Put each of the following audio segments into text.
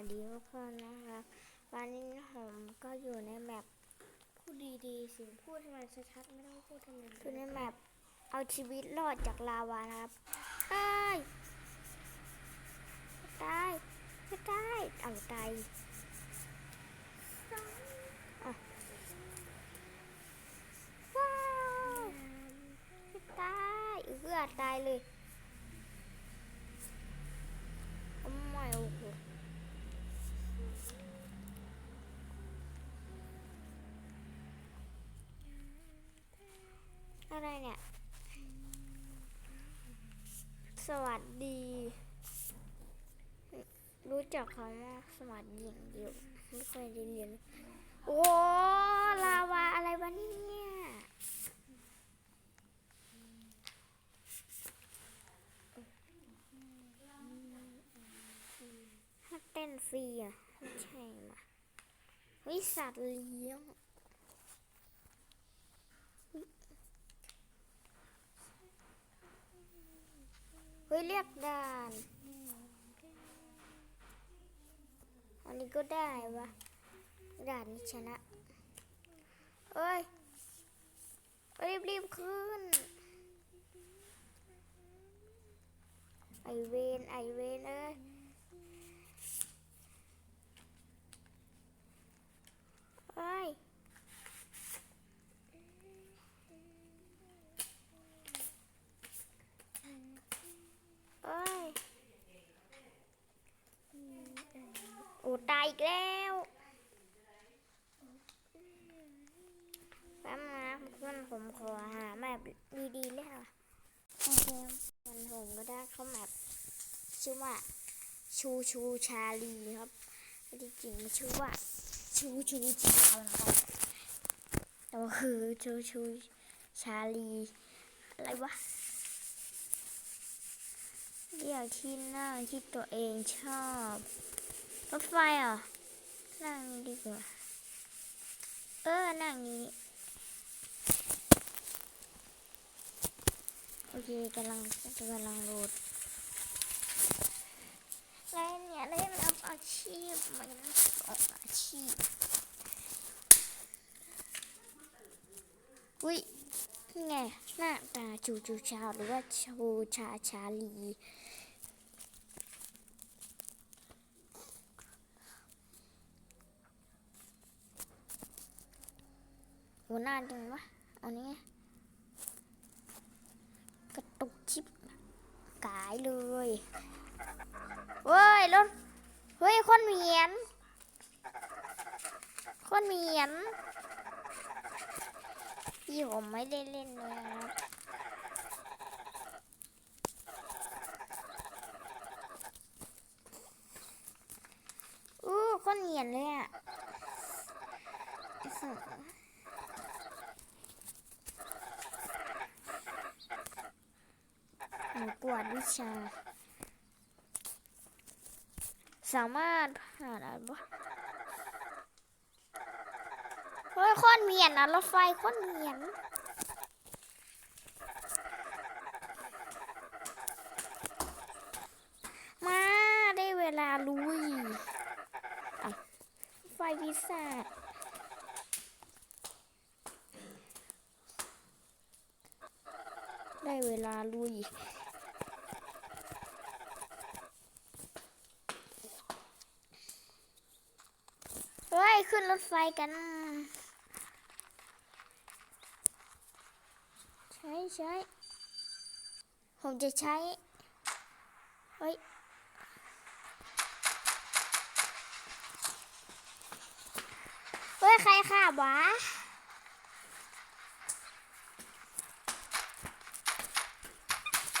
สดีทุกคนนะครับวันนี้ผมก็อยู่ในแมปพูดดีๆสิพูดให้มันชัดๆไม่ต้องพูดให้มันอยู่ในแมปเอาชีวิตรอดจากลาวานะครับตายตายไม่ตายเอาตายอะว้าวตายเอื้อตายเลยโอ้ไม่โอ้โห อะไรเนี่ย สวัสดี รู้จักคำว่าสวัสดีอย่างเดียวไม่เคยได้เรียนโอ้ลาวาอะไรวะเนี่ยถ้าเต้นฟรีอะไม่ใช่มาวิสัตว์เลี้ยง ยเรียกด่าน อันนี้ก็ได้วะด่านนี้ชนะ เอ้ย รีบรีบขึ้น ไอเวนไอเวนเอ้ย เอ้ย เอ้ย โอีกแล้วแป๊บนะเพื่อนผมขอหาแมปดีๆเลยค่ะโอเคมันผมก็ได้เข้าแมปชื่อว่าชูชูชาลีครับจริงๆมันชื่อว่าชูชูชาวนะครับแต่ว่าคือชูชูชาลี อะไรวะเรียกที่นั่งที่ตัวเองชอบ รถไฟอะนั่งดีกว่า เออ นั่งนี้ โอเคกำลังกำลังโหลดแล้วเนี่ยได้มันเอาอาชีพมันสองอาชีพ อุ้ยนี่ไงหน้าตาจูจูชาหรือว่าชูชาชาลี หัวหน้าจังวะเอานี้กระตุกชิปกายเลยเฮ้ยรถเฮ้ยคนเหมียนคนเหมียนพี่ผมไม่ได้เล่นเลยนะครับอู้คนเหมียนเลยอะอื้อหือ หนูก วดวิชา สามารถผ่านอะไรบ้างเฮ้ยค้นเมียนนะรถไฟค้นเมียนมาได้เวลาลุยไฟพิศาจได้เวลาลุย เฮ้ย ขึ้นรถไฟกัน ใช้ใช้ผมจะใช้ เฮ้ย เฮ้ย ใครขับวะ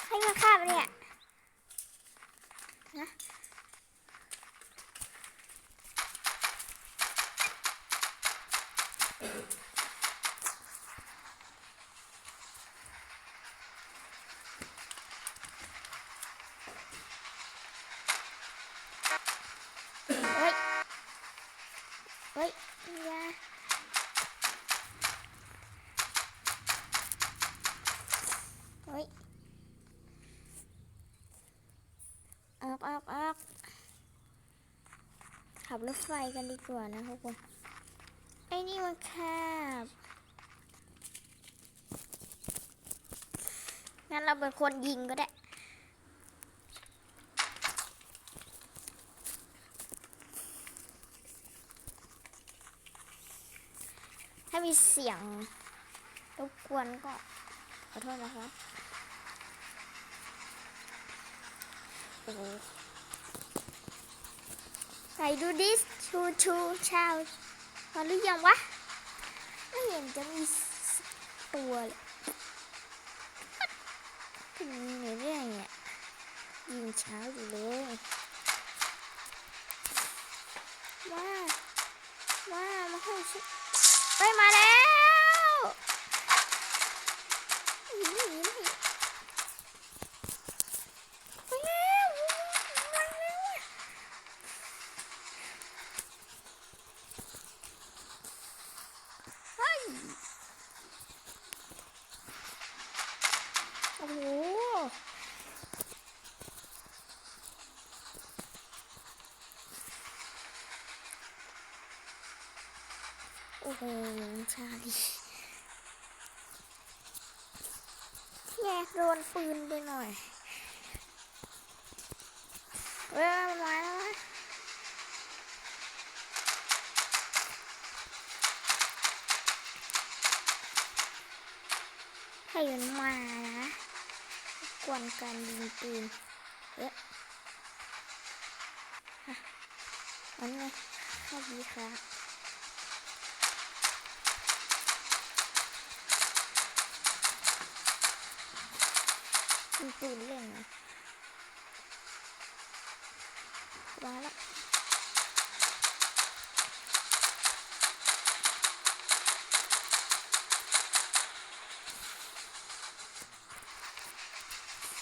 ใครมาขับเนี่ยนะ เฮ้ย เฮ้ยอยาเฮ้ย ออกออกขับรถไฟกันดีกว่านะทุกคนไอ้นี่มันแคบงั้นเราเป็นคนยิงก็ได้ถ้ามีเสียงรบกวนก็ขอโทษนะคะโอ้โห ไหนดูดิสชูชูชาวมาหรือยังวะ ไม่เห็นจะมีตัวเลยเป็นไงเรื่องเนี่ยยิงเช้าอยู่เลยมามามาให้ฉันไปมาแล้วหนีหนีหนีไปแล้วมาแล้วเฮ้ยโอ้โห โอ้โหชาลีแย่โดนปืนไปหน่อยเว้ยมันมาแล้วให้มันมานะกวนการยิงปืนเอ๊ะฮะมันไงสวัสดีครับ มีปืนเล่นนะมาล้ว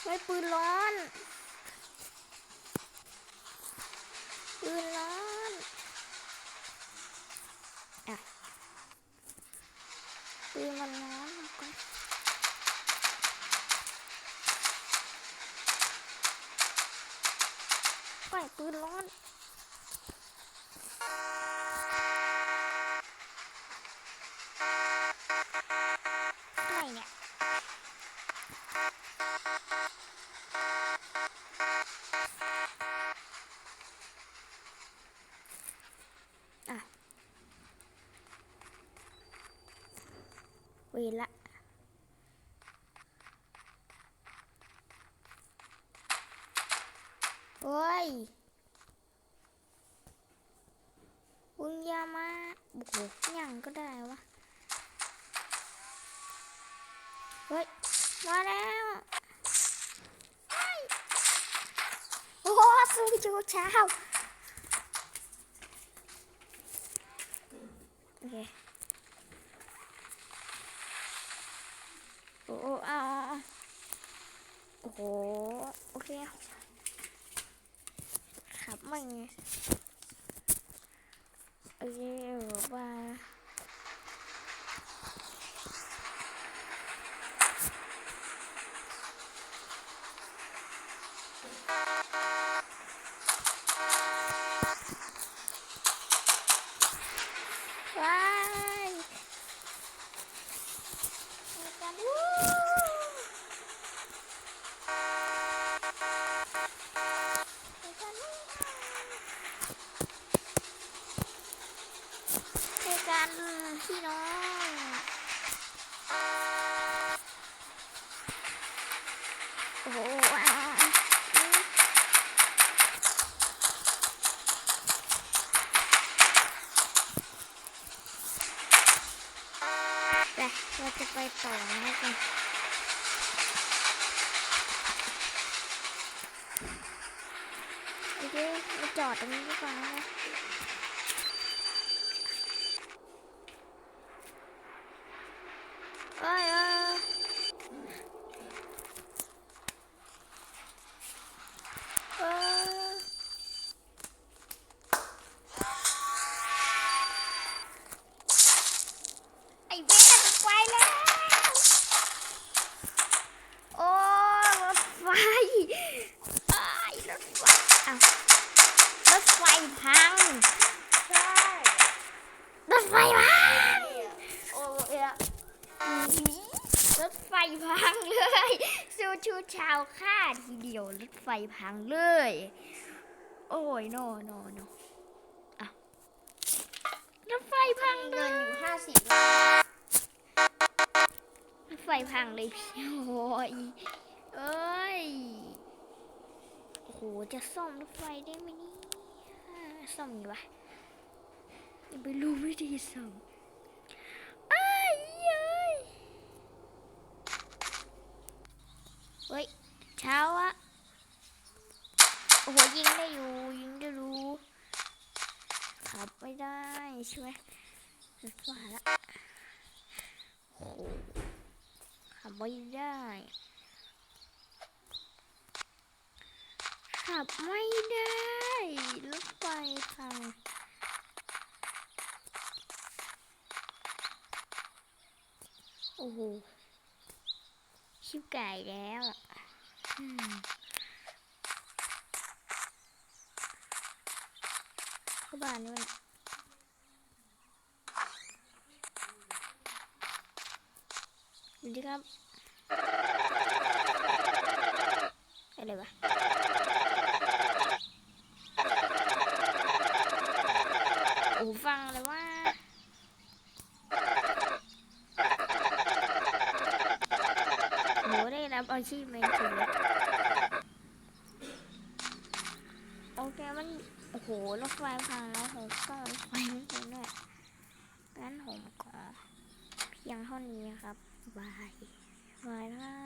ไม่ปืนร้อน ปืนร้อนอะปืนมันร้อนมากกว่า ปล่อยปืนร้อนอะไรเนี่ยอะเวละ โอ้ยมึงอย่ามาโอ้โหยังก็ได้วะ เฮ้ย มาแล้วโอ้โหสู้จูเช้าโอเคโอ้โหเอาเอาเอาโอ้โห โอเค ขับมาไงโอเคบายบายไปกันวู้ไปกันวู้ เจอกันพี่น้องโอ้โหว้าวไป เราจะไปต่อนะกันโอเคมาจอดตรงนี้ดีกว่านะ เอ้ยเอ้ยเอ้ยไอ้เว้ยไปแล้ว โอ้รถไฟไอ้ายรถไฟอ้าวรถไฟพัง รถไฟพังเลยซูชูชาวฆ่าทีเดียวรถไฟพังเลย โอ้ยโนโนโนอะรถไฟพังเลเงินยอยู่ห้าสิบรถไฟพังเลยพี่โอ้ยเอ้ยโอ้โหจะซ่อมรถไฟได้ไหมเนี่ยซ่อมอยู่วะยังไม่รู้วิธีซ่อมอ้ายเย้ยเฮ้ย เช้าอะโอ้โหยิงได้อยู่ยิงได้รู้ขับไม่ได้ใช่ไหมรถว่าละโอ้โหขับไม่ได้ขับไม่ได้รถไฟพังโอ้โหชิบไก่แล้วอะ อืมเข้าบ้านนี่มันสวัสดีครับ อะไรวะโอ้ฟังเลยว่า หนูได้ รับอาชีพเป็นจริงเลยโอเคมัน โอ้โหรถไฟพังแล้วผมก็รถไฟไม่เป็นด้วยงั้นผมขอเพียงเท่านี้ครับบายบายครับบาย